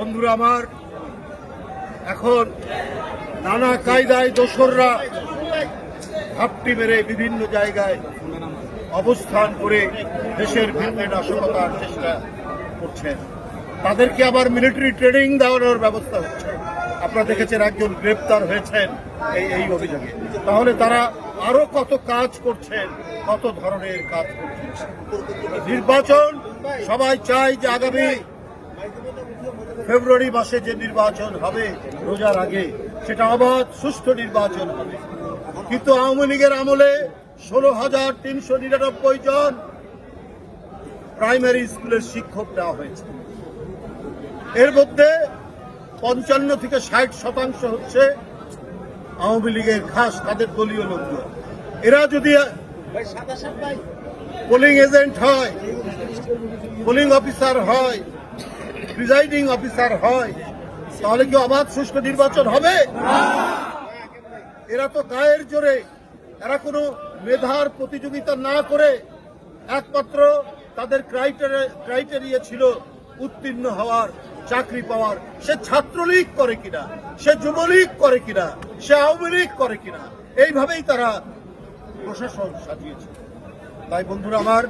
বন্ধুরা আমার, এখন নানা কায়দায় দোসররা ঘাপটি মেরে বিভিন্ন জায়গায় অবস্থান করে দেশের ভিতরে নাশকতার চেষ্টা করছেন। তাদেরকে আবার মিলিটারি ট্রেনিং দেওয়ানোর ব্যবস্থা হচ্ছে। আপনারা দেখেছেন একজন গ্রেপ্তার হয়েছেন এই এই অভিযোগে। তাহলে তারা আরও কত কাজ করছেন, কত ধরনের কাজ করছেন? নির্বাচন সবাই চায় যে আগামী ফেব্রুয়ারি মাসে যে নির্বাচন হবে রোজার আগে সেটা অবাধ সুষ্ঠু নির্বাচন হবে। কিন্তু আওয়ামী লীগের আমলে ষোলো হাজার তিনশো নিরানব্বই জন প্রাইমারি স্কুলের শিক্ষক দেওয়া হয়েছে। এর মধ্যে পঞ্চান্ন থেকে ষাট শতাংশ হচ্ছে আওয়ামী লীগের খাস তাদের দলীয় লোকজন। এরা যদি পোলিং এজেন্ট হয় পোলিং অফিসার হয় প্রিজাইডিং অফিসার হয়, তাহলে কি অবাধ সুষ্ঠু নির্বাচন হবে? এরা তো গায়ের জোরে, এরা কোনো মেধার প্রতিযোগিতা না করে একমাত্র তাদের ক্রাইটেরিয়া ছিল উত্তীর্ণ হওয়ার, চাকরি পাওয়ার। সে ছাত্রলীগ করে কিনা, সে যুবলীগ করে কিনা, সে আওয়ামী লীগ করে কিনা, এইভাবেই তারা প্রশাসন সাজিয়েছে। তাই বন্ধুরা আমার,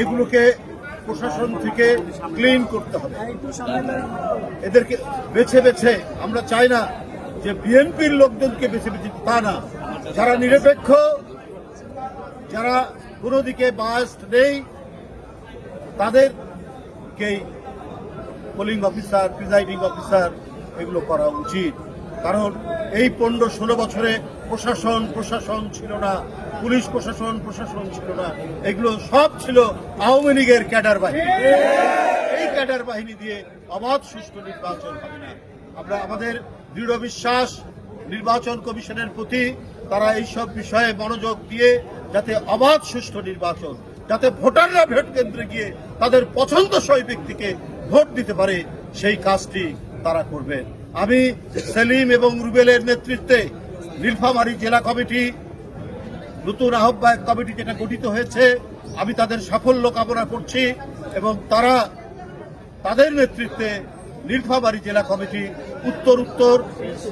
এগুলোকে প্রশাসন থেকে ক্লিন করতে হবে। এদেরকে বেছে বেছে, আমরা চাই না যে বিএনপির লোকজনকে বেছে বেছে, তা না। যারা নিরপেক্ষ, যারা কোনো দিকে বাস্ট নেই, তাদেরকেই পোলিং অফিসার প্রিজাইডিং অফিসার এগুলো করা উচিত। কারণ এই পনেরো ষোলো বছরে প্রশাসন প্রশাসন ছিল না, পুলিশ প্রশাসন প্রশাসন ছিল না। এগুলো সব ছিল আওয়ামী লীগের ক্যাডার বাহিনী। এই ক্যাডার বাহিনী দিয়ে অবাধ সুষ্ঠু নির্বাচন হবে না। আমরা আমাদের দৃঢ় বিশ্বাস, নির্বাচন কমিশনের প্রতি তারা এইসব বিষয়ে মনোযোগ দিয়ে যাতে অবাধ সুষ্ঠু নির্বাচন, যাতে ভোটাররা ভোট কেন্দ্রে গিয়ে তাদের পছন্দসই ব্যক্তিকে ভোট দিতে পারে, সেই কাজটি তারা করবেন। আমি সেলিম এবং রুবেলের নেতৃত্বে নীলফামারী জেলা কমিটি নতুন আহ্বায়ক কমিটি যেটা গঠিত হয়েছে, আমি তাদের সাফল্য কামনা করছি এবং তারা তাদের নেতৃত্বে নীলফামারী জেলা কমিটি উত্তর উত্তর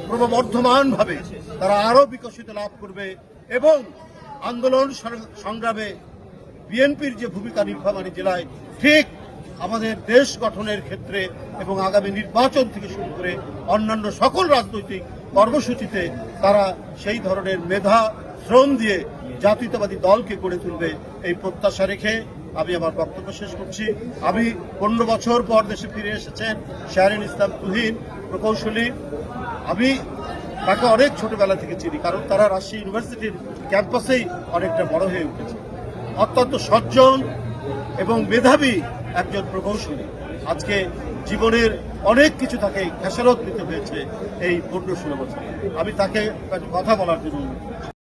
ক্রমবর্ধমান ভাবে তারা আরও বিকশিত লাভ করবে এবং আন্দোলন সংগ্রামে বিএনপির যে ভূমিকা নীলফামারী জেলায়, ঠিক আমাদের দেশ গঠনের ক্ষেত্রে এবং আগামী নির্বাচন থেকে শুরু করে অন্যান্য সকল রাজনৈতিক কর্মসূচিতে তারা সেই ধরনের মেধা, শ্রম দিয়ে জাতীয়তাবাদী দলকে গড়ে তুলবে এই প্রত্যাশা রেখে আমি আমার বক্তব্য শেষ করছি। আমি পনেরো বছর পর দেশে ফিরে এসেছেন শাহরিন ইসলাম তুহিন প্রকৌশলী। আমি তাকে অনেক ছোটবেলা থেকে চিনি, কারণ তারা রাজশাহী ইউনিভার্সিটির ক্যাম্পাসেই অনেকটা বড় হয়ে উঠেছে। অত্যন্ত সজ্জন এবং মেধাবী একজন প্রকৌশলী আজকে জীবনের অনেক কিছু তাকে খেসারত দিতে হয়েছে এই পূর্ণ ষোলো আমি তাকে কথা বলার জন্য।